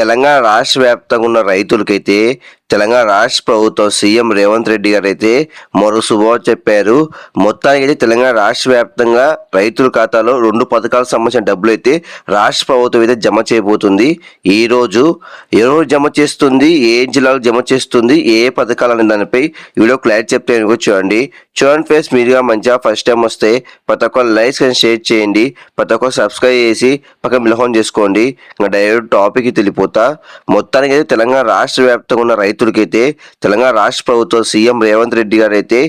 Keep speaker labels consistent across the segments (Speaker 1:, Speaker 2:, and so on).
Speaker 1: తెలంగాణ రాష్ట్ర వ్యాప్తంగా ఉన్న రైతులకైతే తెలంగాణ రాష్ట్ర ప్రభుత్వం సీఎం రేవంత్ రెడ్డి గారు అయితే మరో శుభవార్త చెప్పారు. మొత్తానికి అయితే తెలంగాణ రాష్ట్ర వ్యాప్తంగా రైతుల ఖాతాలో రెండు పథకాలకు సంబంధించిన డబ్బులు అయితే రాష్ట్ర ప్రభుత్వం అయితే జమ చేయబోతుంది. ఈ రోజు ఏ రోజు జమ చేస్తుంది ఏ జిల్లాలో జమ చేస్తుంది ఏ ఏ పథకాలు అనే దానిపై వీడియో క్లారిటీ చెప్తే చూడండి. చూడండి ఫేస్ మీరుగా మంచిగా ఫస్ట్ టైం వస్తే ప్రతి ఒక్క లైక్స్ కానీ షేర్ చేయండి. ప్రతి ఒక్క సబ్స్క్రైబ్ చేసి పక్కన మిలహోన్ చేసుకోండి. ఇంకా డైరెక్ట్ టాపిక్ కోత మొత్తానికి అయితే తెలంగాణ రాష్ట్ర వ్యాప్తంగా ఉన్న రైతులకైతే తెలంగాణ రాష్ట్ర ప్రభుత్వం సీఎం రేవంత్ రెడ్డి గారు అయితే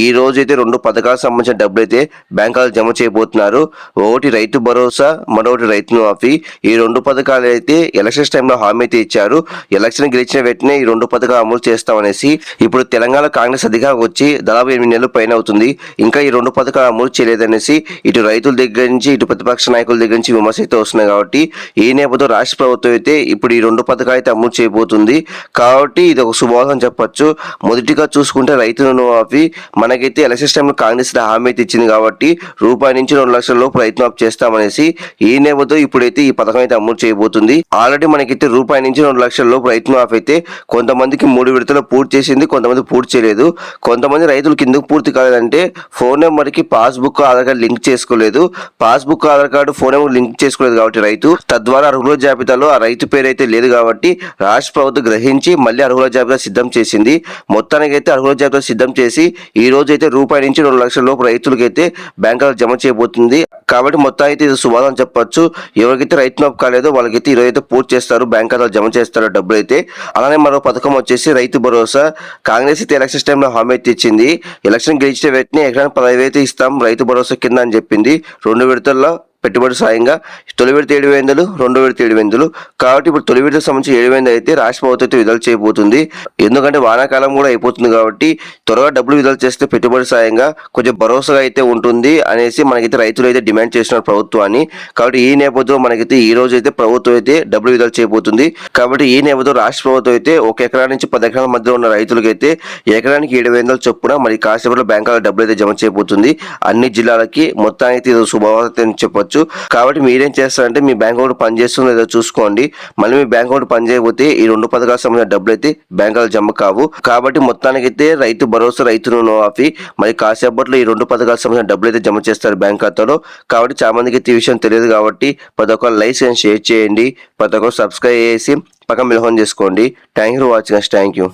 Speaker 1: ఈ రోజు అయితే రెండు పథకాలకు సంబంధించిన డబ్బులు అయితే బ్యాంకులు జమ చేయబోతున్నారు. ఒకటి రైతు భరోసా మరొకటి రైతు మాఫీ. ఈ రెండు పథకాలు అయితే ఎలక్షన్స్ టైంలో హామీ అయితే ఇచ్చారు. ఎలక్షన్ గెలిచిన వెంటనే ఈ రెండు పథకాలు అమలు చేస్తామనేసి ఇప్పుడు తెలంగాణ కాంగ్రెస్ అధికారం వచ్చి దాదాపు ఎనిమిది నెలలు పైన అవుతుంది ఇంకా ఈ రెండు పథకాలు అమలు చేయలేదనేసి ఇటు రైతుల దగ్గర నుంచి ఇటు ప్రతిపక్ష నాయకుల దగ్గర నుంచి విమర్శ అయితే వస్తున్నాయి కాబట్టి ఈ నేపథ్యంలో రాష్ట్ర ప్రభుత్వం అయితే ఇప్పుడు ఈ రెండు పథకాలు అయితే అమలు చేయబోతుంది. కాబట్టి ఇది ఒక శుభవార్త అని చెప్పొచ్చు. మొదటిగా చూసుకుంటే రైతు రుణమాఫీ మనకైతే ఎలక్షన్ టైంలో కాంగ్రెస్ హామీ అయితే ఇచ్చింది కాబట్టి రూపాయి నుంచి రెండు లక్షల లోపు రైతు మాఫీ చేస్తామనేసి ఈ నేపథ్యంలో ఇప్పుడైతే ఈ పథకం అయితే అమలు చేయబోతుంది. ఆల్రెడీ మనకైతే రూపాయి నుంచి రెండు లక్షల లోపు రైతు మాఫీ అయితే కొంతమందికి మూడు విడతలు పూర్తి చేసింది కొంతమంది పూర్తి చేయలేదు. కొంతమంది రైతులు కిందకు పూర్తి కాలేదంటే ఫోన్ నెంబర్కి పాస్బుక్ ఆధార్ కార్డు లింక్ చేసుకోలేదు. Passbook Aadhaar card phone number link చేసుకోలేదు కాబట్టి రైతు. తద్వారా అర్హుల జాబితాలో ఆ రైతు పేరు అయితే లేదు కాబట్టి రాష్ట్ర ప్రభుత్వం గ్రహించి మళ్ళీ అర్హుల జాబితా సిద్ధం చేసింది. మొత్తానికి అయితే అర్హుల జాబితా సిద్ధం చేసి ఈ రోజు అయితే రూపాయి నుంచి రెండు లక్షల లోపు రైతులకైతే బ్యాంకులకు జమ చేయబోతుంది. కాబట్టి మొత్తం అయితే ఇది శుభాదం చెప్పొచ్చు. ఎవరికైతే రైతు మాపు కాలేదో వాళ్ళకైతే ఈరోజు అయితే పూర్తి చేస్తారు. బ్యాంక్ ఖాతాలో జమ చేస్తారు డబ్బులు అయితే అలానే మరో పథకం వచ్చేసి రైతు భరోసా. కాంగ్రెస్ అయితే ఎలక్షన్ టైంలో హామీ అయితే ఇచ్చింది. ఎలక్షన్ గెలిచిన వెంటనే ఎకరానికి పదహైదు అయితే ఇస్తాం రైతు భరోసా కింద అని చెప్పింది. రెండు విడతల్లో పెట్టుబడి సాయంగా తొలి విడత ఏడు వేందలు రెండో విడత ఏడు వందలు కాబట్టి ఇప్పుడు తొలి విడత సంబంధించి ఏడు వందలు అయితే రాష్ట్ర ప్రభుత్వం అయితే విడుదల చేయబోతుంది. ఎందుకంటే వానాకాలం కూడా అయిపోతుంది కాబట్టి త్వరగా డబ్బులు విడుదల చేస్తే పెట్టుబడి సాయంగా కొంచెం భరోసాగా అయితే ఉంటుంది అనేసి మనకైతే రైతులు అయితే డిమాండ్ చేస్తున్నారు ప్రభుత్వాన్ని. కాబట్టి ఈ నేపథ్యంలో మనకైతే ఈ రోజు అయితే ప్రభుత్వం అయితే డబ్బులు విడుదల చేయబోతుంది. కాబట్టి ఈ నేపథ్యంలో రాష్ట్ర ప్రభుత్వం అయితే ఒక ఎకరా నుంచి పది ఎకరాల మధ్య ఉన్న రైతులకైతే ఎకరానికి ఏడు వందల చొప్పున మరి కాసేపట్లో బ్యాంకుల డబ్బులు అయితే జమ చేయబోతుంది. అన్ని జిల్లాలకి మొత్తానికి శుభవార్త అని చేసుకోవచ్చు కాబట్టి మీరేం చేస్తారంటే మీ బ్యాంక్ అకౌంట్ పనిచేస్తుందో లేదో చూసుకోండి. మళ్ళీ మీ బ్యాంక్ అకౌంట్ పనిచేయకపోతే ఈ రెండు పథకాలకు సంబంధించిన డబ్బులు అయితే బ్యాంకులు జమ కావు. కాబట్టి మొత్తానికైతే రైతు భరోసా రైతు రుణమాఫీ మరి కాసేపట్లో ఈ రెండు పథకాలకు సంబంధించిన డబ్బులు అయితే జమ చేస్తారు బ్యాంక్ ఖాతాలో. కాబట్టి చాలా మందికి అయితే ఈ విషయం తెలియదు కాబట్టి ప్రతి ఒక్క లైక్ అండ్ షేర్ చేయండి. ప్రతి ఒక్కరు సబ్స్క్రైబ్ చేసి పక్కన మిలహోన్ చేసుకోండి. Thank you for watching thank you.